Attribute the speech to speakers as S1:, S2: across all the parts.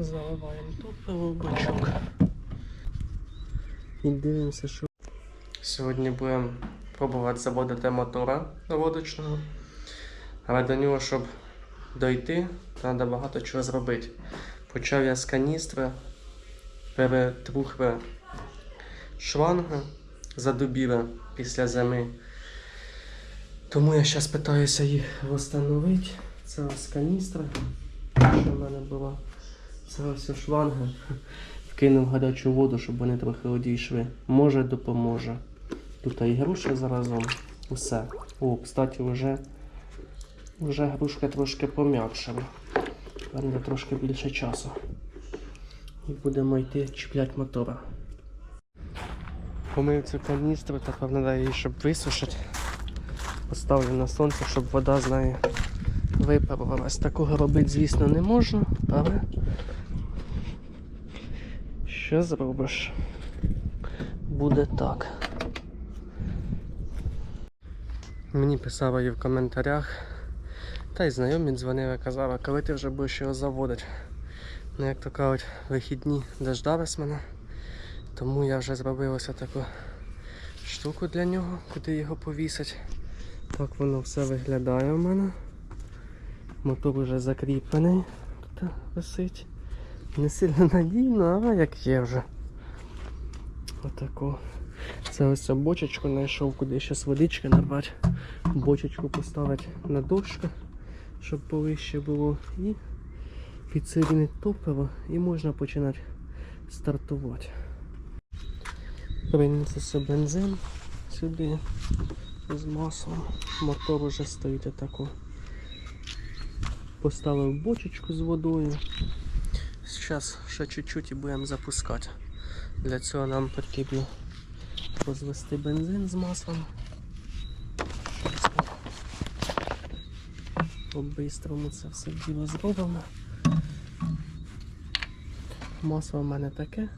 S1: Заливаємо топливо в бачок. І дивимося, що. Сьогодні будемо пробувати заводити мотора наводочного. Але до нього, щоб дойти, треба багато чого зробити. Почав я з каністри, перетрухли шланги, задубіли після зими. Тому я зараз питаюся їх встановити. Це ось каністра, що в мене була. Це ось шланги. Вкинув гарячу воду, щоб вони трохи одійшли. Може допоможе. Тут і груша заразом. Усе. О, кстати, вже, вже грушка трошки пом'якшила. Треба трошки більше часу. І будемо йти чіпляти мотора. Помив цю каністру, тепер треба її, щоб висушити. Поставлю на сонце, щоб вода з неї випарувалась. Такого робити, звісно, не можна, але що зробиш? Буде так. Мені писали і в коментарях, та й знайомі дзвонили, казали, коли ти вже будеш його заводити. Ну, як то кажуть, вихідні дождались мене. Тому я вже зробив ось таку штуку для нього, куди його повісить. Так воно все виглядає у мене. Мотор вже закріплений, тут висить. Не сильно надійно, але як є вже. Отако. Це ось бочечку знайшов, куди ще водички набрати. Бочечку поставити на дошку, щоб повище було. І підсилити топливо і можна починати стартувати. Принесеться бензин сюди з маслом. Мотор уже стоїть отако. Поставив бочечку з водою. Зараз ще чуть-чуть і будемо запускати. Для цього нам потрібно розвести бензин з маслом. По-бистрому це все діло зробимо. Масло в мене таке.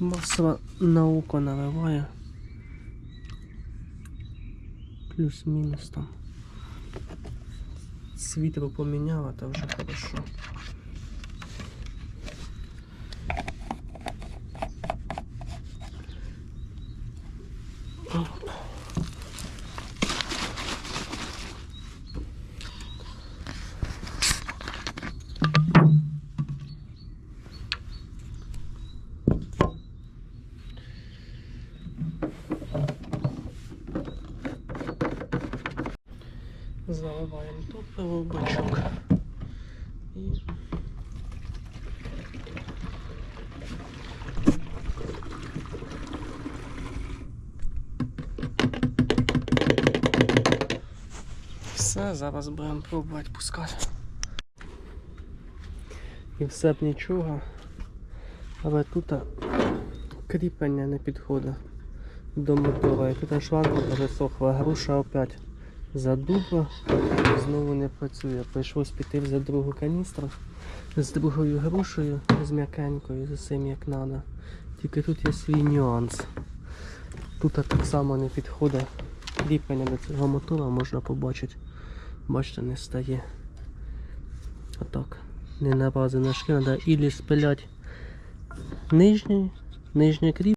S1: Масло на око наливаю. Плюс-мінус там. Світло поміняло, то вже хорошо. Заливаємо топливо в бачок. І все, зараз будемо пробувати пускати. І все б нічого, але тут кріплення не підходить до мотора. І тут шланга пересохла, груша опять задубла, знову не працює. Прийшлось піти за другу каністру з другою грушею, з м'якенькою, з усім як треба. Тільки тут є свій нюанс. Тут так само не підходить кріплення до цього мотора, можна побачити. Бачите, не стає. Отак. Не на базу на шкіл, треба ілі спиляти нижній, нижнє кріплення.